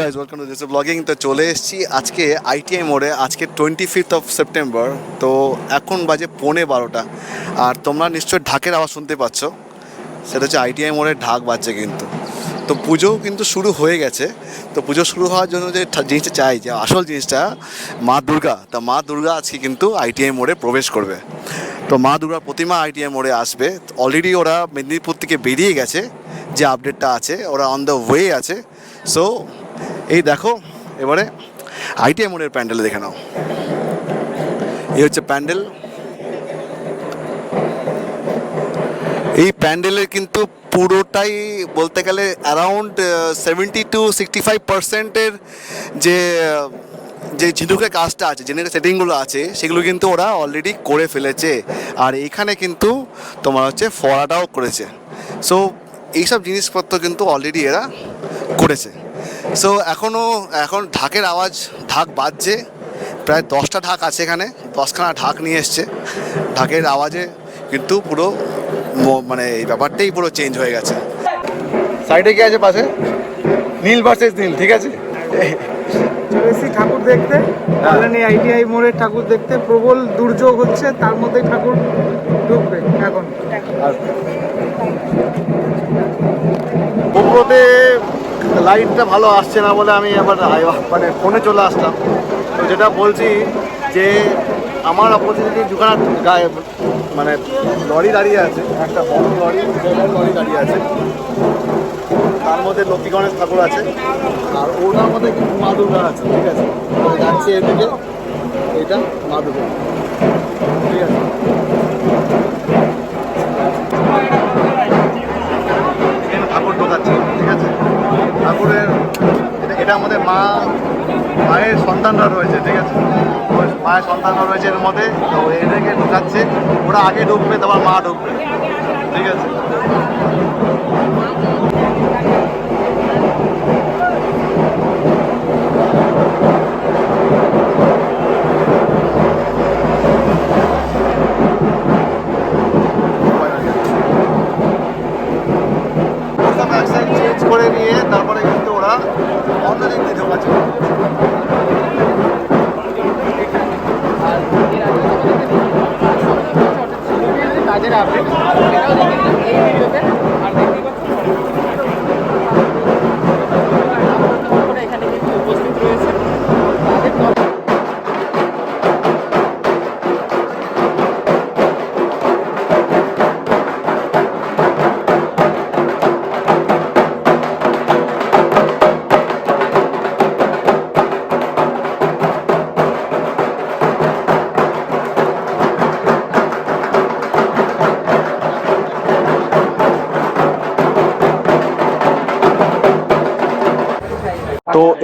Guys welcome to blogging তো চলে এসেছি আজকে আইটিআই মোড়ে, আজকে টোয়েন্টি ফিফথ অফ সেপ্টেম্বর তো এখন বাজে পৌনে বারোটা। আর তোমরা নিশ্চয়ই ঢাকের আওয়াজ শুনতে পাচ্ছ। সেটা হচ্ছে আইটিআই মোড়ে ঢাক বাজছে কিন্তু। তো পুজোও কিন্তু শুরু হয়ে গেছে। তো পুজো শুরু হওয়ার জন্য যে জিনিসটা চাই, যে আসল জিনিসটা মা দুর্গা। তা মা দুর্গা আজকে কিন্তু আইটিআই মোড়ে প্রবেশ করবে। তো মা দুর্গার প্রতিমা আইটিআই মোড়ে আসবে। অলরেডি ওরা মেদিনীপুর থেকে বেরিয়ে গেছে। যে আপডেটটা আছে, ওরা অন দ্য ওয়ে আছে। সো এই দেখো, এবারে আইটিআই মোড়ের প্যান্ডেল দেখে নাও। এই হচ্ছে প্যান্ডেল। এই প্যান্ডেলের কিন্তু পুরোটাই বলতে গেলে around seventy two sixty five পার্সেন্টের যে যে ঝিনুকের কাজটা আছে জেনারেল সেটিংগুলো আছে, সেগুলো কিন্তু ওরা অলরেডি করে ফেলেছে। আর এইখানে কিন্তু তোমার হচ্ছে ফড়াটাও করেছে। সো এইসব জিনিসপত্র কিন্তু অলরেডি এরা করেছে। সো এখনও এখন ঢাকের আওয়াজ ঢাক বাজছে। প্রায় দশটা ঢাক আছে এখানে দশখানা ঢাক নিয়ে এসছে। ঢাকের আওয়াজে কিন্তু পুরো মানে এই ব্যাপারটাই পুরো চেঞ্জ হয়ে গেছে। সাইডে কি আছে পাশে? নীল ভার্সেস নীল ঠিক আছে? চলেছি ঠাকুর দেখতে। কল্যাণী আইটিআই মোড়ের ঠাকুর দেখতে। প্রবল দুর্যোগ হচ্ছে তার মধ্যে ঠাকুর ঢুকবে এখন। উপরতে লাইটটা ভালো আসছে না বলে আমি আবার মানে ফোনে চলে আসলাম। তো যেটা বলছি যে আমার অপোজিটে দুখানা গায়ে মানে লরি দাঁড়িয়ে আছে, একটা বড় লরি লরি দাঁড়িয়ে আছে। তার মধ্যে লক্ষ্মী গণেশ ঠাকুর আছে, আর ওটার মধ্যে মা দুর্গা আছে, ঠিক আছে? যাচ্ছে এদিকে, এটা মা দুর্গা। ঠিক আছে? এটা- আমাদের মা, মায়ের সন্তানরা রয়েছে, ঠিক আছে? মায়ের সন্তানরা রয়েছে এর মধ্যে, তো এটাকে ঢুকাচ্ছে। ওরা আগে ঢুকবে, তারপর মা ঢুকবে, ঠিক আছে?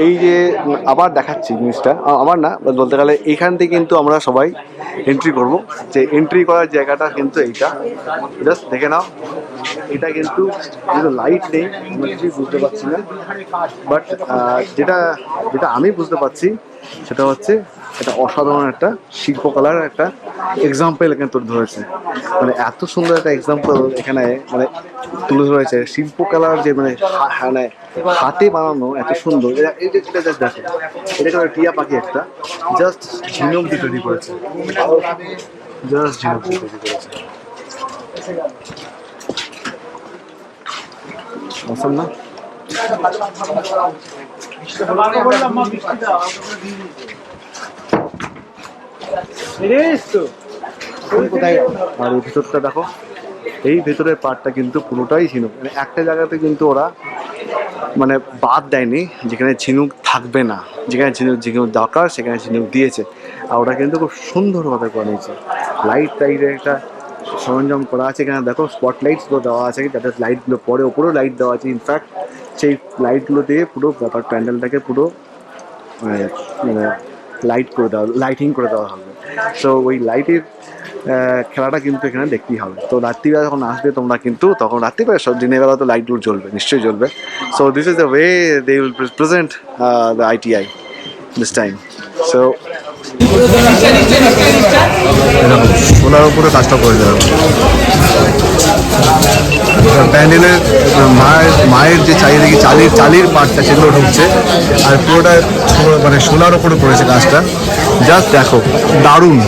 এই যে, আবার দেখাচ্ছি জিনিসটা। আমার না, বলতে গেলে এইখান থেকে কিন্তু আমরা সবাই এন্ট্রি করব। যে এন্ট্রি করার জায়গাটা কিন্তু এইটা। জাস্ট দেখে নাও, এটা কিন্তু লাইট নেই, আমি কিছুই বুঝতে পারছি না। বাট যেটা যেটা আমি বুঝতে পারছি, সেটা হচ্ছে এটা অসাধারণ একটা শিল্পকলার একটা এক্সাম্পল এখানে তুলে ধরেছে। মানে এত সুন্দর একটা এক্সাম্পল এখানে মানে তুলে ধরেছে শিল্পকলার যে মানে মানে হাতে বানানো এত সুন্দর এটা- জাস্ট দেখো। এটা একটা টিয়া পাখি একটা জাস্ট ঝিনুক দিয়ে তৈরি করেছে। জাস্ট ঝিনুক দিয়ে তৈরি করেছে। অসম না? আর ভিতরটা দেখো। এই ভেতরের পার্টটা কিন্তু পুরোটাই ঝিনুক। মানে একটা জায়গাতে কিন্তু ওরা মানে বাদ দেয়নি, যেখানে ঝিনুক থাকবে না। যেখানে ঝিনুক ঝিনুক দরকার, সেখানে ঝিনুক দিয়েছে। আর ওটা কিন্তু খুব সুন্দরভাবে বানিয়েছে। লাইট টাইটের একটা সরঞ্জাম করা আছে এখানে। দেখো স্পট লাইটসগুলো দেওয়া আছে, যাতে লাইটগুলো পরে ওপরেও লাইট দেওয়া আছে। ইনফ্যাক্ট সেই লাইটগুলো দিয়ে পুরো ব্যাপার প্যান্ডেলটাকে পুরো মানে লাইট করে দেওয়া লাইটিং করে দেওয়া হবে। সো ওই লাইটের খেলাটা কিন্তু এখানে দেখতেই হবে। তো রাত্রিবেলা যখন আসবে তোমরা কিন্তু, তখন রাত্রিবেলা সব দিনের বেলা তো লাইটগুলো জ্বলবে, নিশ্চয়ই জ্বলবে। So this is the way they will present the ITI this time so solar উপরে কাজটা করে দেওয়া প্যান্ডেলের মায়ের মায়ের যে চারিদিকে চালির চালির পাটটা সেগুলো ঢুকছে, আর পুরোটা মানে সোলার ওপরে পড়েছে কাজটা। জাস্ট দেখো দারুণ।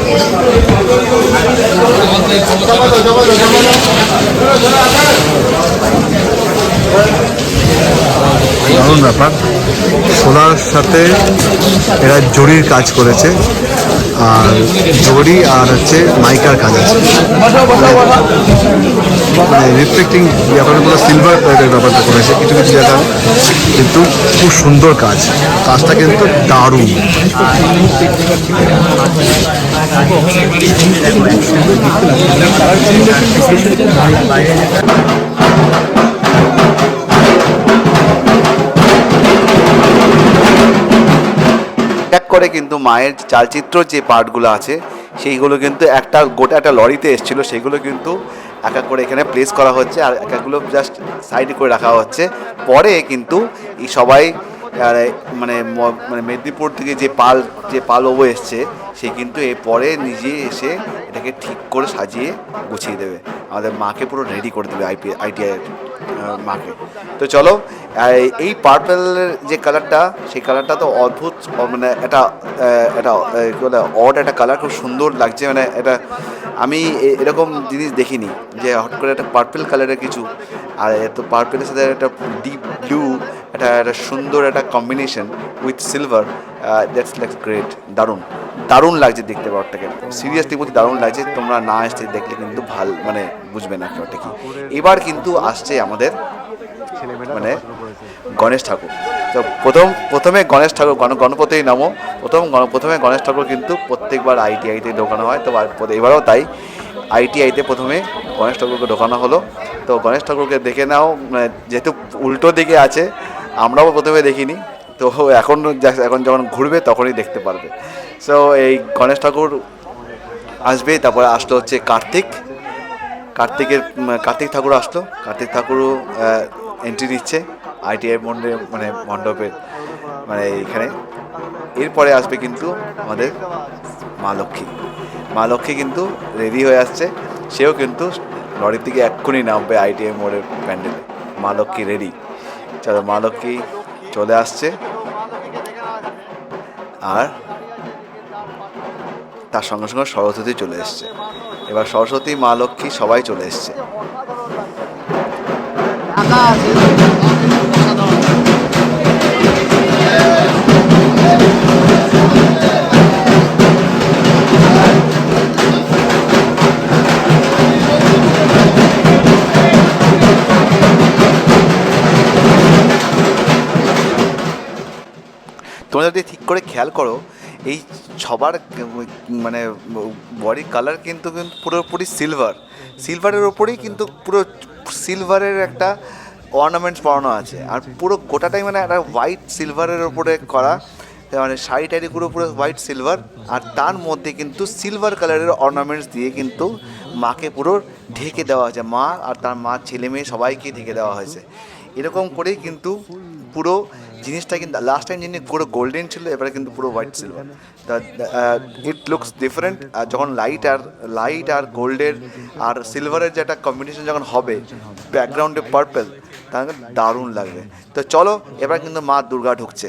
দারুণ ব্যাপার। সোলার সাথে এরা জরির কাজ করেছে। আর জরি আর হচ্ছে মাইকার কাজ আছে। মানে রিফ্লেক্টিং ব্যাপারগুলো সিলভার প্লেটের ব্যাপারটা করেছে, কিছু কিছু জায়গা কিন্তু খুব সুন্দর কাজ। কাজটা কিন্তু দারুণ। করে কিন্তু মায়ের চালচিত্র যে পার্টগুলো আছে, সেইগুলো কিন্তু একটা গোটা একটা লরিতে এসেছিল, সেগুলো কিন্তু এক এক করে এখানে প্লেস করা হচ্ছে আর এক একগুলো জাস্ট সাইডে করে রাখা হচ্ছে। পরে কিন্তু এই সবাই আর, মানে মানে মেদিনীপুর থেকে যে পাল যে পাল বাবু এসছে সে কিন্তু এর পরে নিজে এসে এটাকে ঠিক করে সাজিয়ে গুছিয়ে দেবে। আমাদের মাকে পুরো রেডি করে দেবে আইপি আইটিআই মাকে। তো চলো এই পার্পেলের যে কালারটা সেই কালারটা তো অদ্ভুত মানে এটা এটা অড একটা কালার খুব সুন্দর লাগছে মানে এটা আমি এরকম জিনিস দেখিনি যে হট করে একটা পার্পেল কালারের কিছু আর এত পার্পেলের সাথে একটা ডিপ ব্লু একটা একটা সুন্দর একটা combination with silver that's like great দারুণ। দারুণ লাগছে দেখতে পাওয়ারটাকে সিরিয়াসলি বলতে দারুণ লাগছে। তোমরা না আসতে দেখলে কিন্তু ভালো মানে বুঝবে না ব্যাপারটা কি। এবার কিন্তু আসছে আমাদের মানে গণেশ ঠাকুর। তো প্রথম, প্রথমে গণেশ ঠাকুর, গণ গণপতি নামো প্রথম প্রথমে গণেশ ঠাকুর কিন্তু প্রত্যেকবার আইটিআইতে ঢোকানো হয়। তো এবারেও তাই আইটিআইতে প্রথমে গণেশ ঠাকুরকে ঢোকানো হলো। তো গণেশ ঠাকুরকে দেখে নাও মানে যেহেতু উল্টো দিকে আছে আমরাও প্রথমে দেখিনি, তো এখন এখন যখন ঘুরবে তখনই দেখতে পারবে। সো এই গণেশ ঠাকুর আসবে, তারপরে আসলো হচ্ছে কার্তিক। কার্তিকের কার্তিক ঠাকুর আসলো। কার্তিক ঠাকুরও এন্ট্রি দিচ্ছে আইটিআই মন্ডে মানে মণ্ডপের মানে এখানে এরপরে আসবে কিন্তু আমাদের মা লক্ষ্মী। মা লক্ষ্মী কিন্তু রেডি হয়ে আসছে। সেও কিন্তু লরির দিকে এক্ষুনি নামবে আইটিআই মোড়ের প্যান্ডেলে। মা লক্ষ্মী রেডি চলো মা লক্ষ্মী চলে আসছে। আর তার সঙ্গে সঙ্গে সরস্বতী চলে এসছে। এবার সরস্বতী মা লক্ষ্মী সবাই চলে এসছে। তোমরা যদি ঠিক করে খেয়াল করো, এই সবার মানে বডি কালার কিন্তু কিন্তু পুরোপুরি সিলভার সিলভারের ওপরেই কিন্তু পুরো সিলভারের একটা অর্নামেন্টস পরানো আছে। আর পুরো গোটাটাই মানে একটা হোয়াইট সিলভারের ওপরে করা মানে শাড়ি টাড়ি পুরো পুরো হোয়াইট সিলভার আর তার মধ্যে কিন্তু সিলভার কালারের অর্নামেন্টস দিয়ে কিন্তু মাকে পুরো ঢেকে দেওয়া হয়েছে। মা আর তার মা, ছেলে মেয়ে সবাইকে ঢেকে দেওয়া হয়েছে। এরকম করেই কিন্তু পুরো জিনিসটা কিন্তু লাস্ট টাইম যিনি পুরো গোল্ডেন ছিল, এবারে কিন্তু পুরো white silver it looks different আর যখন লাইট আর লাইট আর গোল্ডের আর সিলভারের যে একটা কম্বিনেশন যখন হবে ব্যাকগ্রাউন্ডে পার্পেল তাহলে দারুণ লাগবে। তো চলো, এবার কিন্তু মা দুর্গা ঢুকছে।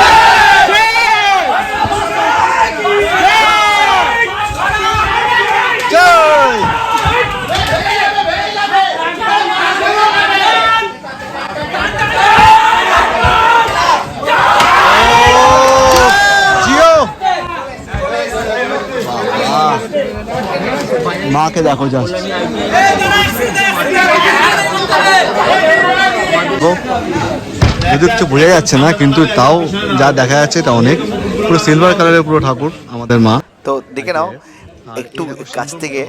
মাকে দেখো জাস্ট যদিও কিছু বোঝা যাচ্ছে না কিন্তু তাও যা দেখা যাচ্ছে তা অনেক। পুরো সিলভার কালারের পুরো ঠাকুর আমাদের মা। তো দেখে নাও একটু কাছ থেকে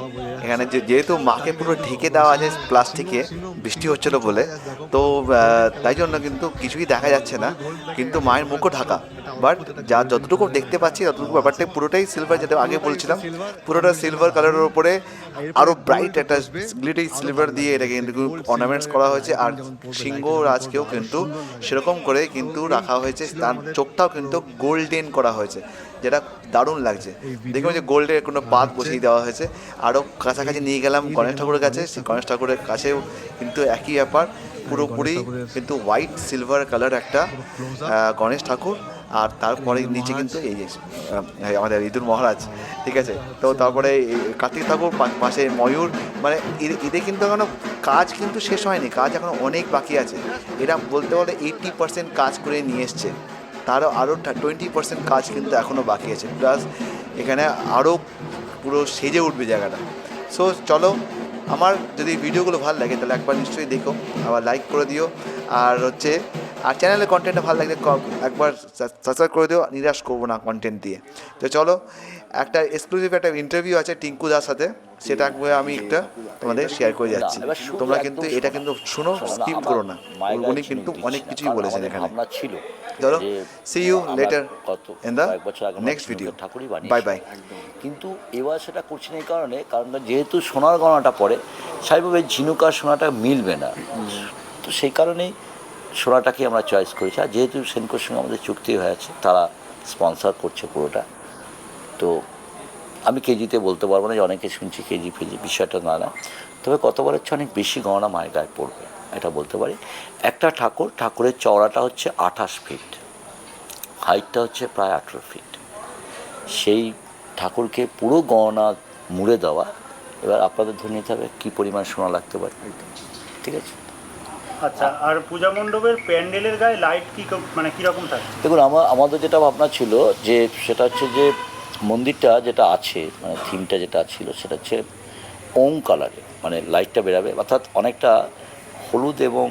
এখানে যেহেতু মাকে পুরো ঢেকে দেওয়া আছে প্লাস্টিকে, বৃষ্টি হচ্ছিল বলে, তো তাই জন্য কিন্তু কিছুই দেখা যাচ্ছে না। কিন্তু মায়ের মুখও ঢাকা। বাট যা যতটুকু দেখতে পাচ্ছি, ততটুকু ব্যাপারটা পুরোটাই সিলভার যেটা আগে বলছিলাম। পুরোটা সিলভার কালারের উপরে আরও ব্রাইট একটা গ্লিটারি সিলভার দিয়ে এটাকে কিন্তু অর্নামেন্টস করা হয়েছে। আর সিংহ রাজকেও কিন্তু সেরকম করে কিন্তু রাখা হয়েছে। তার চোখটাও কিন্তু গোল্ডেন করা হয়েছে। যেটা দারুণ লাগছে। দেখুন যে গোল্ডের কোনো পাত বসিয়ে দেওয়া হয়েছে। আরও কাছাকাছি নিয়ে গেলাম গণেশ ঠাকুরের কাছে। সেই গণেশ ঠাকুরের কাছেও কিন্তু একই ব্যাপার। পুরোপুরি কিন্তু হোয়াইট সিলভার কালার একটা গণেশ ঠাকুর। আর তারপরে নিচে কিন্তু এই যে আমাদের ইঁদুর মহারাজ। ঠিক আছে? তো তারপরে কার্তিক ঠাকুর পাশে ময়ূর। মানে এদের কিন্তু এখনও কাজ কিন্তু শেষ হয়নি। কাজ এখনও অনেক বাকি আছে। এরা বলতে বলে এইটটি পার্সেন্ট কাজ করে নিয়ে এসছে। তারও আরও টোয়েন্টি পার্সেন্ট কাজ কিন্তু এখনও বাকি আছে। প্লাস এখানে আরও পুরো সেজে উঠবে জায়গাটা। সো চলো, আমার যদি ভিডিওগুলো ভালো লাগে, তাহলে একবার নিশ্চয়ই দেখো, আবার লাইক করে দিও। আর হচ্ছে, আর চ্যানেলের কন্টেন্টটা ভালো লাগলে একবার সাবস্ক্রাইব করে দিও নিরাশ করব না কন্টেন্ট দিয়ে। তো চলো একটা এক্সক্লুসিভ একটা ইন্টারভিউ আছে টিঙ্কু দার সাথে সেটা একবার আমি একটা তোমাদের শেয়ার করে যাচ্ছি। তোমরা কিন্তু এটা কিন্তু শুনো স্কিপ করো না। উনি কিন্তু অনেক কিছুই বলেছেন এখানে। ছিল চলো see you later in the next video. Bye bye কিন্তু এবার সেটা করছি না এই কারণে কারণ যেহেতু সোনার গয়নাটা পড়ে স্বাভাবিকভাবে ঝিনুক আর সোনাটা মিলবে না। তো সেই কারণেই সোনাটাকে আমরা চয়েস করেছি। আর যেহেতু সেনকোর সঙ্গে আমাদের চুক্তি হয়ে আছে তারা স্পন্সর করছে পুরোটা। তো আমি কেজিতে বলতে পারব না যে অনেকে শুনছি কেজি ফেজি বিষয়টা না না। তবে কতবার হচ্ছে অনেক বেশি গহনা মায়ের গায়ে পড়বে এটা বলতে পারি। একটা ঠাকুর ঠাকুরের চওড়াটা হচ্ছে আঠাশ ফিট হাইটটা হচ্ছে প্রায় আঠেরো ফিট সেই ঠাকুরকে পুরো গহনা মুড়ে দেওয়া এবার আপনাদের ধরে নিতে হবে কী পরিমাণ সোনা লাগতে পারে। ঠিক আছে? আচ্ছা আর পূজা মণ্ডপের প্যান্ডেলের গায়ে লাইট কি মানে কীরকম থাকে দেখুন আমার আমাদের যেটা ভাবনা ছিল যে সেটা হচ্ছে যে মন্দিরটা যেটা আছে মানে থিমটা যেটা ছিল, সেটা হচ্ছে ওম কালারে মানে লাইটটা বেরাবে, অর্থাৎ অনেকটা হলুদ এবং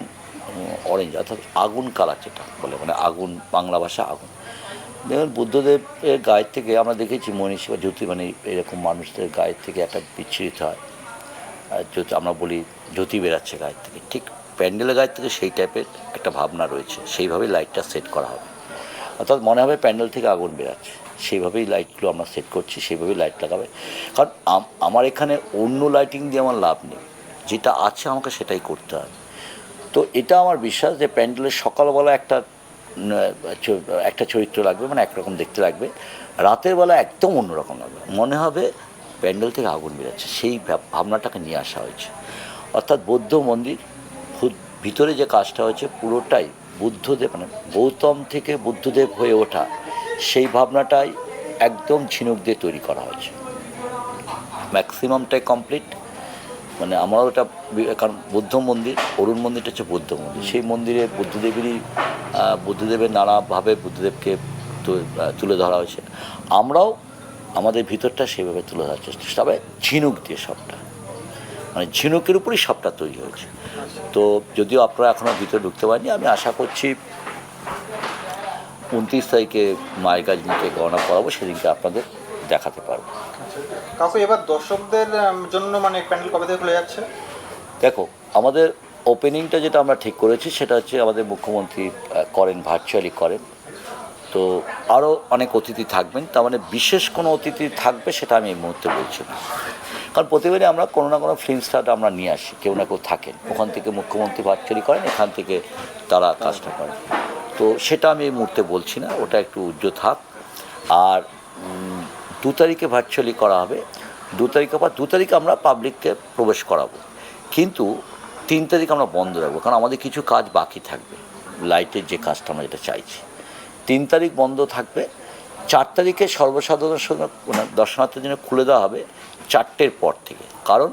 অরেঞ্জ অর্থাৎ আগুন কালার যেটা বলে মানে আগুন, বাংলা ভাষা আগুন। দেখুন, বুদ্ধদেবের গায়ের থেকে আমরা দেখেছি, মনীষী বা জ্যোতি মানে এরকম মানুষদের গায়ের থেকে একটা বিচ্ছুরিত হয়। আর জ্যোতি, আমরা বলি জ্যোতি বেরাচ্ছে গায়ের থেকে। ঠিক প্যান্ডেলের গায়ের থেকে সেই টাইপের একটা ভাবনা রয়েছে। সেইভাবেই লাইটটা সেট করা হবে। অর্থাৎ মনে হবে প্যান্ডেল থেকে আগুন বেরাচ্ছে। সেইভাবেই লাইটগুলো আমরা সেট করছি, সেইভাবেই লাইট লাগাবে। কারণ আমার এখানে অন্য লাইটিং দিয়ে আমার লাভ নেই। যেটা আছে আমাকে সেটাই করতে হবে তো এটা আমার বিশ্বাস যে প্যান্ডেলের সকালবেলা একটা একটা চরিত্র লাগবে মানে একরকম দেখতে লাগবে। রাতের বেলা একদম অন্যরকম লাগবে। মনে হবে প্যান্ডেল থেকে আগুন বেরোচ্ছে। সেই ভাব- ভাবনাটাকে নিয়ে আসা হয়েছে। অর্থাৎ বৌদ্ধ মন্দির ভিতরে যে কাজটা হয়েছে, পুরোটাই বুদ্ধদেব মানে গৌতম থেকে বুদ্ধদেব হয়ে ওঠা, সেই ভাবনাটাই একদম ঝিনুক দিয়ে তৈরি করা হয়েছে। ম্যাক্সিমামটাই কমপ্লিট। মানে আমারও এটা কারণ বৌদ্ধ মন্দির, অরুণ মন্দিরটা হচ্ছে বৌদ্ধ মন্দির। সেই মন্দিরে বুদ্ধদেবেরই বুদ্ধদেবের নানাভাবে বুদ্ধদেবকে তুলে ধরা হয়েছে। আমরাও আমাদের ভিতরটা সেভাবে তুলে ধরার চেষ্টা তবে ঝিনুক দিয়ে সবটা মানে ঝিনুকের উপরই সবটা তৈরি হয়েছে। তো যদিও আপনারা এখনও ভিতরে ঢুকতে পারেননি আমি আশা করছি উনত্রিশ তারিখে মায়ের কাজ নিতে গণনা করাবো সেদিনকে আপনাদের দেখাতে পারব। কাকু এবার দর্শকদের জন্য মানে প্যান্ডেল কবে থেকে খুলে যাচ্ছে? দেখো আমাদের ওপেনিংটা যেটা আমরা ঠিক করেছি সেটা হচ্ছে আমাদের মুখ্যমন্ত্রী করেন ভার্চুয়ালি করেন। তো আরও অনেক অতিথি থাকবেন তার মানে বিশেষ কোনো অতিথি থাকবে সেটা আমি এই মুহূর্তে বলছি না। কারণ প্রতিবারই আমরা কোনো না কোনো ফিল্ম স্টার আমরা নিয়ে আসি, কেউ না কেউ থাকেন। ওখান থেকে মুখ্যমন্ত্রী ভার্চুয়ালি করেন, এখান থেকে তারা কাজটা করেন। তো সেটা আমি এই মুহূর্তে বলছি না, ওটা একটু উজ্জ্বল থাক। আর দু তারিখে ভার্চুয়ালি করা হবে। দু তারিখে বা দু তারিখে আমরা পাবলিককে প্রবেশ করাবো। কিন্তু তিন তারিখ আমরা বন্ধ রাখব, কারণ আমাদের কিছু কাজ বাকি থাকবে। লাইটের যে কাজটা আমরা যেটা চাইছি। তিন তারিখ বন্ধ থাকবে। চার তারিখে সর্বসাধারণের সঙ্গে দর্শনার্থীর জন্য খুলে দেওয়া হবে। চারটের পর থেকে। কারণ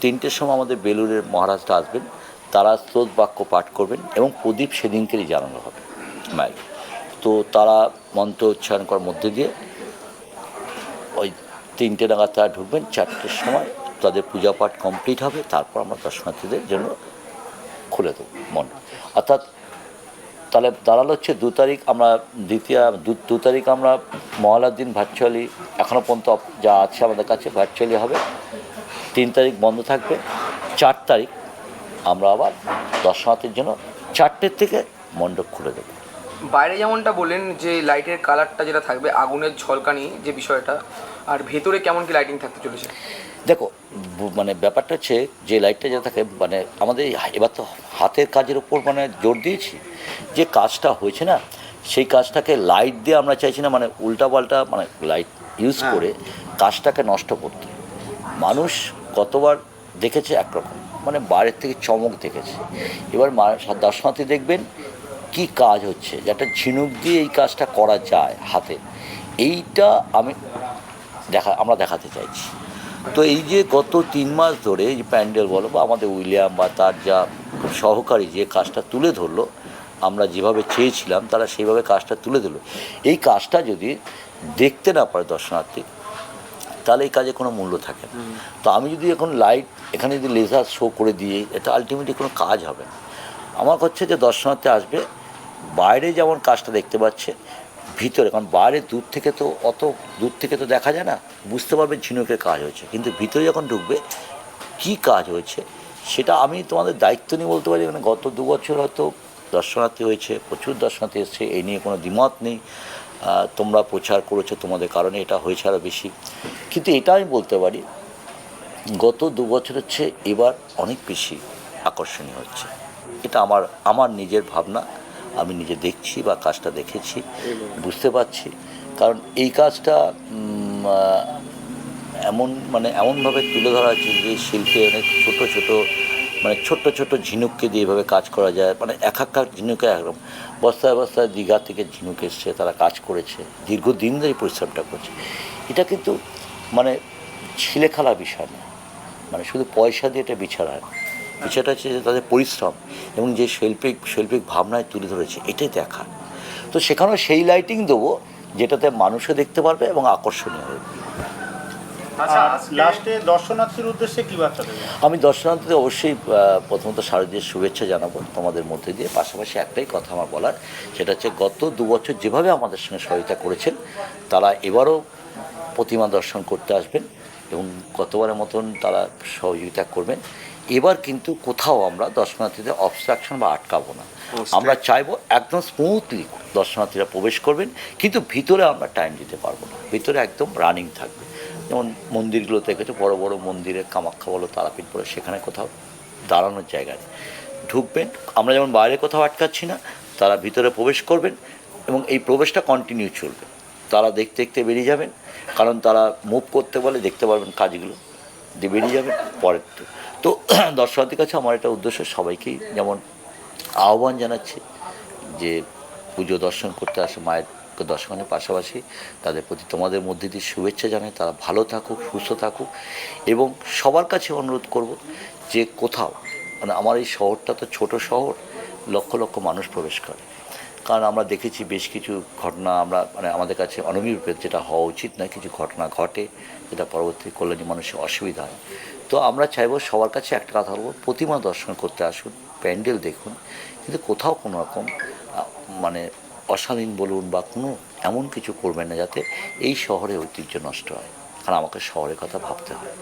তিনটের সময় আমাদের বেলুরের মহারাজটা আসবেন, তারা স্রোত বাক্য পাঠ করবেন এবং প্রদীপ সেদিনকেরই জানানো হবে মাইক তো তারা মন্ত্র উচ্চারণ করার মধ্যে দিয়ে ওই তিনটে নাগাদ তারা ঢুকবেন, চারটের সময় তাদের পূজা পাঠ কমপ্লিট হবে, তারপর আমরা দর্শনার্থীদের জন্য খুলে দেবো মন অর্থাৎ তাহলে দাঁড়াল হচ্ছে দু তারিখ আমরা দ্বিতীয়, দু দু তারিখ আমরা মহালার দিন ভার্চুয়ালি এখনও পর্যন্ত যা আছে আমাদের কাছে ভার্চুয়ালি হবে। তিন তারিখ বন্ধ থাকবে। চার তারিখ আমরা আবার দর্শনার্থীর জন্য চারটের থেকে মণ্ডপ খুলে দেবো। বাইরে যেমনটা বললেন যে লাইটের কালারটা যেটা থাকবে, আগুনের ঝলকানি যে বিষয়টা, আর ভেতরে কেমন কি লাইটিং থাকতে চলেছে? দেখো মানে ব্যাপারটা হচ্ছে যে লাইটটা যেটা থাকে মানে আমাদের এবার তো হাতের কাজের উপর মানে জোর দিয়েছি। যে কাজটা হয়েছে না সেই কাজটাকে লাইট দিয়ে আমরা চাইছি না মানে উল্টাপাল্টা মানে লাইট ইউজ করে কাজটাকে নষ্ট করতে। মানুষ কতবার দেখেছে একরকম মানে বাইরের থেকে চমক দেখেছে। এবার দর্শনার্থী দেখবেন কি কাজ হচ্ছে যে একটা ঝিনুক দিয়ে এই কাজটা করা যায় হাতে। এইটা আমি দেখা আমরা দেখাতে চাইছি। তো এই যে গত তিন মাস ধরে এই যে প্যান্ডেল বলো বা আমাদের উইলিয়াম বা তার যা সহকারী যে কাজটা তুলে ধরলো আমরা যেভাবে চেয়েছিলাম তারা সেইভাবে কাজটা তুলে ধরলো। এই কাজটা যদি দেখতে না পারে দর্শনার্থী তাহলে এই কাজে কোনো মূল্য থাকে না। তো আমি যদি এখন লাইট এখানে যদি লেজার শো করে দিয়ে এটা আলটিমেটলি কোনো কাজ হবে না। আমার হচ্ছে যে দর্শনার্থী আসবে বাইরে যেমন কাজটা দেখতে পাচ্ছে ভিতরে, কারণ বাইরে দূর থেকে তো অত দূর থেকে তো দেখা যায় না, বুঝতে পারবে ঝিনুকের কাজ হয়েছে। কিন্তু ভিতরে যখন ঢুকবে, কি কাজ হয়েছে, সেটা আমি তোমাদের দায়িত্ব নিয়ে বলতে পারি। মানে গত দু বছর হয়তো দর্শনার্থী হয়েছে, প্রচুর দর্শনার্থী এসছে এই নিয়ে কোনো দ্বিমত নেই। তোমরা প্রচার করেছ, তোমাদের কারণে এটা হয়েছে আরও বেশি। কিন্তু এটা আমি বলতে পারি, গত দু বছর হচ্ছে এবার অনেক বেশি আকর্ষণীয় হচ্ছে। এটা আমার আমার নিজের ভাবনা। আমি নিজে দেখছি বা কাজটা দেখেছি, বুঝতে পারছি। কারণ এই কাজটা এমন মানে এমনভাবে তুলে ধরা হচ্ছে যে শিল্পে অনেক ছোটো ছোটো মানে ছোট্ট ছোট ঝিনুককে দিয়ে এভাবে কাজ করা যায়। মানে এক একটা ঝিনুকে একরকম বস্তায় বস্তায় দীঘা থেকে ঝিনুক এসছে, তারা কাজ করেছে, দীর্ঘদিন ধরে পরিশ্রমটা করছে। এটা কিন্তু মানে ছিলে খেলা বিষয় না। মানে শুধু পয়সা দিয়ে এটা বিচার হয় বিষয়টা হচ্ছে যে তাদের পরিশ্রম এবং যে শৈল্পিক শৈল্পিক ভাবনায় তুলে ধরেছে এটাই দেখা তো সেখানেও সেই লাইটিং দেবো যেটাতে মানুষও দেখতে পারবে এবং আকর্ষণীয় হবে আচ্ছা লাস্টে দর্শনার্থীর উদ্দেশ্যে কি বার্তা আমি দর্শনার্থীদের অবশ্যই প্রথমত শারদীয় শুভেচ্ছা জানাব তোমাদের মধ্যে দিয়ে। পাশাপাশি একটাই কথা আমার বলার সেটা হচ্ছে গত দু বছর যেভাবে আমাদের সঙ্গে সহায়তা করেছেন তারা এবারও প্রতিমা দর্শন করতে আসবেন এবং গতবারের মতন তারা সহযোগিতা করবেন এবার কিন্তু কোথাও আমরা দর্শনার্থীদের অবস্ট্রাকশন বা আটকাবো না। আমরা চাইব একদম স্মুথলি দর্শনার্থীরা প্রবেশ করবেন কিন্তু ভিতরে আমরা টাইম দিতে পারব না। ভিতরে একদম রানিং থাকবে। যেমন মন্দিরগুলো দেখেছ বড় বড় মন্দিরে কামাখ্যা বলো তারাপীঠ বলো সেখানে কোথাও দাঁড়ানোর জায়গা নেই। ঢুকবেন আমরা যেমন বাইরে কোথাও আটকাচ্ছি না তারা ভিতরে প্রবেশ করবেন এবং এই প্রবেশটা কন্টিনিউ চলবে। তারা দেখতে দেখতে বেরিয়ে যাবেন কারণ তারা মুভ করতে বলে দেখতে পারবেন কাজগুলো দিয়ে বেরিয়ে যাবেন পরের তো। দর্শনার্থীর কাছে আমার এটা উদ্দেশ্য, সবাইকেই যেমন আহ্বান জানাচ্ছি যে পুজো দর্শন করতে আসে মায়ের দর্শনের পাশাপাশি, তাদের প্রতি তোমাদের মধ্যে দিয়ে শুভেচ্ছা জানাই, তারা ভালো থাকুক, সুস্থ থাকুক এবং সবার কাছে অনুরোধ করব যে কোথাও মানে আমার এই শহরটা তো ছোট শহর, লক্ষ লক্ষ মানুষ প্রবেশ করে কারণ আমরা দেখেছি বেশ কিছু ঘটনা, আমরা মানে আমাদের কাছে অনভিরূপের যেটা হওয়া উচিত নয়, কিছু ঘটনা ঘটে, যেটা পরবর্তী কল্যাণী মানুষের অসুবিধা হয় তো আমরা চাইব সবার কাছে একটা কথা বলব প্রতিমা দর্শন করতে আসুন প্যান্ডেল দেখুন কিন্তু কোথাও কোনো রকম মানে অশালীন বলুন বা কোনো এমন কিছু করবেন না যাতে এই শহরে ঐতিহ্য নষ্ট হয় কারণ আমাকে শহরের কথা ভাবতে হয়।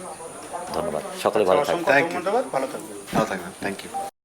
ধন্যবাদ সকালে ভালো থাকবেন। ভালো থাকবেন। ভালো থাকবেন থ্যাংক ইউ